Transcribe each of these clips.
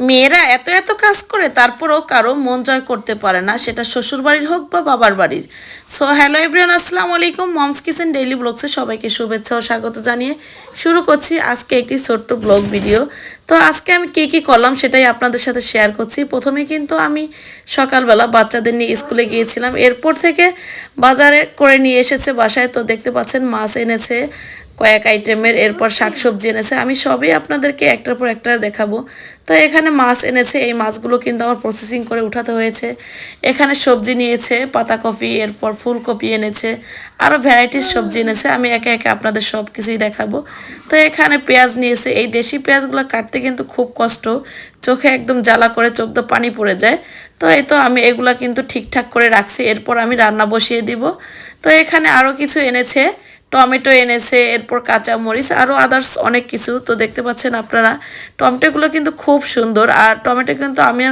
মেয়েরা এত এত কাজ করে, তারপরেও কারও মন জয় করতে পারে না। সেটা শ্বশুর বাড়ির হোক বা বাবার বাড়ির। সো হ্যালো এভরিয়ান আসসালামু আলাইকুম। মমস কিচেন ডেইলি ব্লগসে সবাইকে শুভেচ্ছা ও স্বাগত জানিয়ে শুরু করছি আজকে একটি ছোট্ট ব্লগ ভিডিও তো আজকে আমি কী কী করলাম সেটাই আপনাদের সাথে শেয়ার করছি। প্রথমে কিন্তু আমি সকালবেলা বাচ্চাদের নিয়ে স্কুলে গিয়েছিলাম। এরপর থেকে বাজারে করে নিয়ে এসেছে বাসায়। তো দেখতে পাচ্ছেন মাছ এনেছে। কয়েক আইটেমের, এরপর শাকসবজি এনেছে। আমি সবই আপনাদেরকে একটার পর একটা দেখাবো। তো এখানে মাছ এনেছে, এই মাছগুলো কিন্তু আমার প্রসেসিং করে উঠাতে হয়েছে। এখানে সবজি নিয়েছে, পাতাকপি, এরপর ফুলকপি এনেছে। আরও ভ্যারাইটিস সবজি এনেছে, আমি একে একে আপনাদের সব কিছুই দেখাবো। তো এখানে পেঁয়াজ নিয়েছে, এই দেশি পেঁয়াজগুলো কাটতে কিন্তু খুব কষ্ট। চোখে একদম জ্বালা করে চোখ তো পানি পড়ে যায়। তো এই তো আমি এগুলা কিন্তু ঠিকঠাক করে রাখছি, এরপর আমি রান্না বসিয়ে দিব। তো এখানে আরও কিছু এনেছে টমেটো এনেছে, এরপর কাঁচা মরিচ আরও আদার্স অনেক কিছু। তো দেখতে পাচ্ছেন আপনারা, টমেটোগুলো কিন্তু খুব সুন্দর। আর টমেটো কিন্তু আমি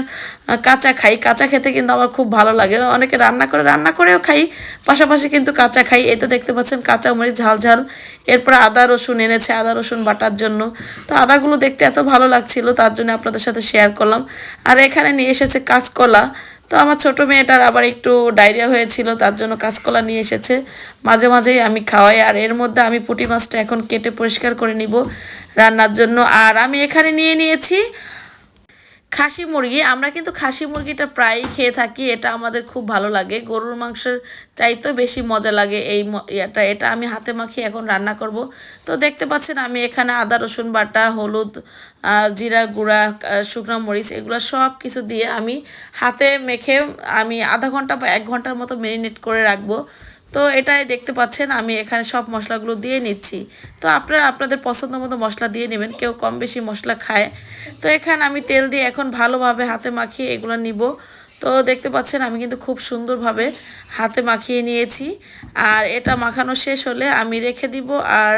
কাঁচা খাই। কাঁচা খেতে কিন্তু আমার খুব ভালো লাগে। অনেকে রান্না করে, রান্না করেও খাই। পাশাপাশি কিন্তু কাঁচা খাই। এতে দেখতে পাচ্ছেন কাঁচা মরিচ, ঝাল ঝাল। এরপর আদা, রসুন এনেছে, আদা, রসুন বাটার জন্য। তো আদাগুলো দেখতে এত ভালো লাগছিল, তার জন্য আপনাদের সাথে শেয়ার করলাম। আর এখানে নিয়ে এসেছে কাঁচকলা। তো আমার ছোট মেয়েটার আবার একটু ডায়রিয়া হয়েছিল, তার জন্য কাঁচকলা নিয়ে এসেছে। মাঝে মাঝেই আমি খাওয়াই, আর এর মধ্যে আমি পুঁটি মাছটা এখন কেটে পরিষ্কার করে নিব রান্নার জন্য। আর আমি এখানে নিয়ে নিয়েছি খাসি মুরগি, আমরা কিন্তু খাসি মুরগিটা প্রায়ই খেয়ে থাকি, এটা আমাদের খুব ভালো লাগে। গরুর মাংসের চাইতেও বেশি মজা লাগে এই ইয়েটা, এটা আমি হাতে মাখিয়ে এখন রান্না করব। তো দেখতে পাচ্ছেন আমি এখানে আদা, রসুন বাটা, হলুদ, আর জিরা গুঁড়া শুকনো মরিচ, এগুলো সব কিছু দিয়ে আমি হাতে মেখে আমি আধা ঘণ্টা বা এক ঘণ্টার মতো মেরিনেট করে রাখব। তো এটাই দেখতে পাচ্ছেন, আমি এখানে সব মশলাগুলো দিয়ে নিচ্ছি। তো আপনারা আপনাদের পছন্দ মতো মশলা দিয়ে নেবেন, কেউ কম বেশি মশলা খায়। তো এখানে আমি তেল দিয়ে এখন ভালোভাবে হাতে মাখিয়ে এগুলো নিব। তো দেখতে পাচ্ছেন, আমি কিন্তু খুব সুন্দরভাবে হাতে মাখিয়ে নিয়েছি। আর এটা মাখানো শেষ হলে আমি রেখে দিব। আর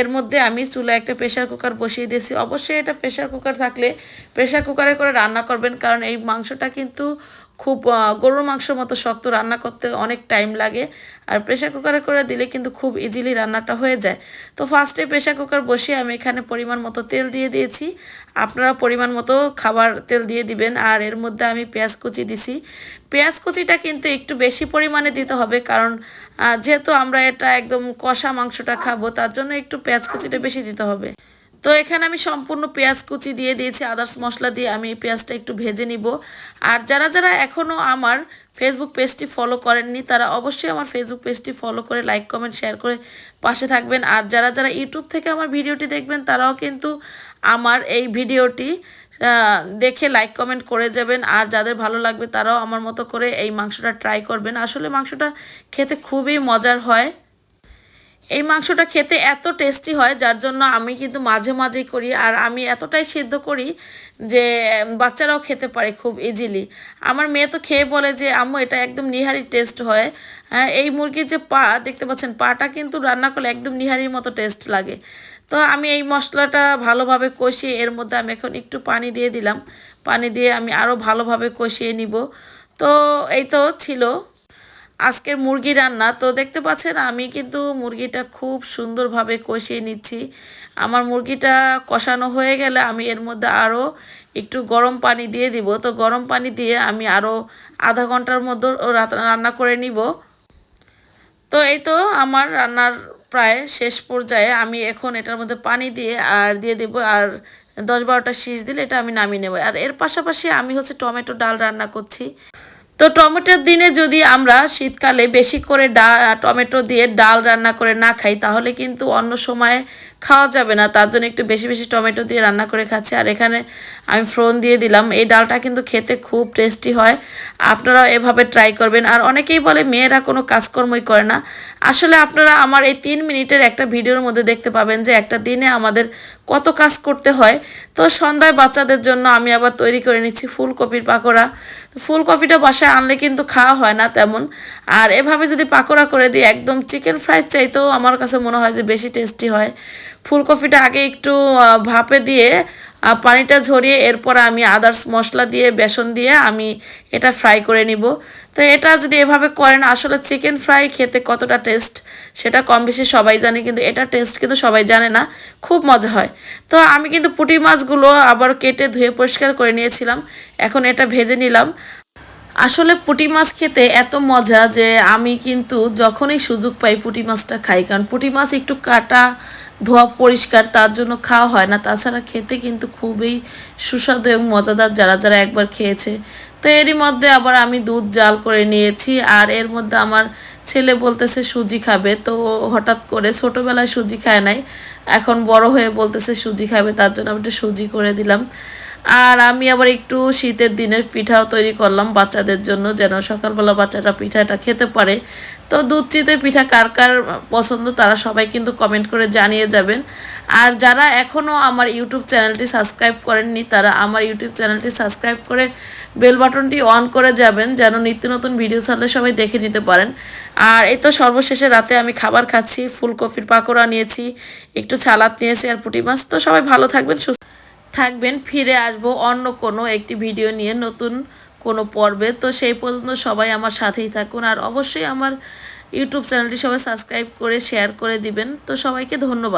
এর মধ্যে আমি চুলা একটা প্রেশার কুকার বসিয়ে দিয়েছি। অবশ্যই এটা প্রেশার কুকার থাকলে প্রেশার কুকারে করে রান্না করবেন, কারণ এই মাংসটা কিন্তু খুব গরুর মাংসের মতো শক্ত রান্না করতে অনেক টাইম লাগে। আর প্রেশার কুকারে করে দিলে কিন্তু খুব ইজিলি রান্নাটা হয়ে যায়। তো ফার্স্টে প্রেশার কুকার বসিয়ে আমি এখানে পরিমাণ মতো তেল দিয়ে দিয়েছি। আপনারা পরিমাণ মতো খাবার তেল দিয়ে দিবেন। আর এর মধ্যে আমি পেঁয়াজ কুচি দিছি। পেঁয়াজ কুচিটা কিন্তু একটু বেশি পরিমাণে দিতে হবে কারণ যেহেতু আমরা এটা একদম কষা মাংসটা খাব, তার জন্য একটু পেঁয়াজ কুচিটা বেশি দিতে হবে। তো এখানে আমি সম্পূর্ণ পেঁয়াজ কুচি দিয়ে দিয়েছি, আদার্স মশলা দিয়ে আমি এই পেঁয়াজটা একটু ভেজে নিব। আর যারা যারা এখনও আমার ফেসবুক পেজটি ফলো করেননি, তারা অবশ্যই আমার ফেসবুক পেজটি ফলো করে লাইক কমেন্ট শেয়ার করে পাশে থাকবেন। আর যারা যারা ইউটিউব থেকে আমার ভিডিওটি দেখবেন, তারাও কিন্তু আমার এই ভিডিওটি দেখে লাইক কমেন্ট করে যাবেন। আর যাদের ভালো লাগবে, তারাও আমার মতো করে এই মাংসটা ট্রাই করবেন। আসলে মাংসটা খেতে খুবই মজার হয়। এই মাংসটা খেতে এত টেস্টি হয়, যার জন্য আমি কিন্তু মাঝে মাঝেই করি। আর আমি এতটাই সিদ্ধ করি যে বাচ্চারাও খেতে পারে খুব ইজিলি আমার মেয়ে তো খেয়ে বলে যে, আম্মু, এটা একদম নিহারি টেস্ট হয়। হ্যাঁ এই মুরগির যে পা, দেখতে পাচ্ছেন, পাটা কিন্তু রান্না করলে একদম নিহারির মতো টেস্ট লাগে। তো আমি এই মশলাটা ভালোভাবে কষিয়ে, এর মধ্যে আমি এখন একটু পানি দিয়ে দিলাম। পানি দিয়ে আমি আরও ভালোভাবে কষিয়ে নিব। তো এই তো ছিল আজকের মুরগি রান্না। তো দেখতে পাচ্ছেন, আমি কিন্তু মুরগিটা খুব সুন্দরভাবে কষিয়ে নিচ্ছি। আমার মুরগিটা কষানো হয়ে গেলে আমি এর মধ্যে আরও একটু গরম পানি দিয়ে দিব। তো গরম পানি দিয়ে আমি আরও আধা ঘণ্টার মধ্যে রান্না করে নিব। তো এই তো আমার রান্নার প্রায় শেষ পর্যায়ে আমি এখন এটার মধ্যে পানি দিয়ে আর দিয়ে দেব আর দশ বারোটা শীষ দিলে এটা আমি নামিয়ে নেব। আর এর পাশাপাশি আমি হচ্ছে টমেটো ডাল রান্না করছি। তো টমেটোর দিনে যদি আমরা শীতকালে বেশি করে ডা, টমেটো দিয়ে ডাল রান্না করে না খাই, তাহলে কিন্তু অন্য সময়ে খাওয়া যাবে না। তার জন্য একটু বেশি বেশি টমেটো দিয়ে রান্না করে খাচ্ছি। আর এখানে আমি ফ্রোন দিয়ে দিলাম। এই ডালটা কিন্তু খেতে খুব টেস্টি হয়। আপনারাও এভাবে ট্রাই করবেন। আর অনেকেই বলে, মেয়েরা কোনো কাজকর্মই করে না। আসলে আপনারা আমার এই তিন মিনিটের একটা ভিডিওর মধ্যে দেখতে পাবেন যে একটা দিনে আমাদের কত কাজ করতে হয়। তো সন্ধ্যায় বাচ্চাদের জন্য আমি আবার তৈরি করে নিচ্ছি ফুলকপির পাকোড়া। ফুলকপিটা বাসায় আনলে কিন্তু খাওয়া হয় না তেমন। আর এভাবে যদি পাকোড়া করে দিই, একদম চিকেন ফ্রাইড চাইতেও আমার কাছে মনে হয় যে বেশি টেস্টি হয়। ফুলকপিটা আগে একটু ভাপে দিয়ে পানিটা ঝরিয়ে এরপর আমি আদার্স মশলা দিয়ে, বেসন দিয়ে আমি এটা ফ্রাই করে নিব। তো এটা যদি এভাবে করেন, আসলে চিকেন ফ্রাই খেতে কতটা টেস্ট সেটা কম বেশি সবাই জানে, কিন্তু এটা টেস্ট কিন্তু সবাই জানে না, খুব মজা হয়। তো আমি কিন্তু পুঁটি মাছগুলো আবার কেটে ধুয়ে পরিষ্কার করে নিয়েছিলাম, এখন এটা ভেজে নিলাম। আসলে পুঁটি মাছ খেতে এত মজা যে আমি কিন্তু যখনই সুযোগ পাই পুঁটি মাছটা খাই। কারণ পুঁটি মাছ একটু কাটা, ধোয়া পরিষ্কার তার জন্য খাওয়া হয় না। তাছাড়া খেতে কিন্তু খুবই সুস্বাদু এবং মজাদার যারা যারা একবার খেয়েছে। তো এরই মধ্যে আবার আমি দুধ জাল করে নিয়েছি আর এর মধ্যে আমার ছেলে বলতেছে, সুজি খাবে। তো হঠাৎ করে ছোটোবেলায় সুজি খায় নাই। এখন বড় হয়ে বলতেছে, সুজি খাবে। তার জন্য আমি একটু সুজি করে দিলাম। আর আমি আবার একটু শীতের দিনের পিঠাও তৈরি করলাম বাচ্চাদের জন্য, যেন সকালবেলা বাচ্চাটা পিঠাটা খেতে পারে। তো দুধ চিতে পিঠা কার কার পছন্দ তারা সবাই কিন্তু কমেন্ট করে জানিয়ে যাবেন। আর যারা এখনও আমার ইউটিউব চ্যানেলটি সাবস্ক্রাইব করেননি, তারা আমার ইউটিউব চ্যানেলটি সাবস্ক্রাইব করে বেল বাটনটি অন করে যাবেন, যেন নিত্য নতুন ভিডিও ছাড়লে সবাই দেখে নিতে পারেন। আর এই তো সর্বশেষে রাতে আমি খাবার খাচ্ছি, ফুলকপির পাকোড়া নিয়েছি, একটু সালাদ নিয়েছি আর পুঁটি মাছ। তো সবাই ভালো থাকবেন, সুস্থ থাকবেন, ফিরে আসব অন্য কোনো একটি ভিডিও নিয়ে নতুন কোনো পর্বে। তো সেই পর্যন্ত সবাই আমার সাথেই থাকুন আর অবশ্যই আমার ইউটিউব চ্যানেলটি সবাই সাবস্ক্রাইব করে, শেয়ার করে দিবেন। তো সবাইকে ধন্যবাদ।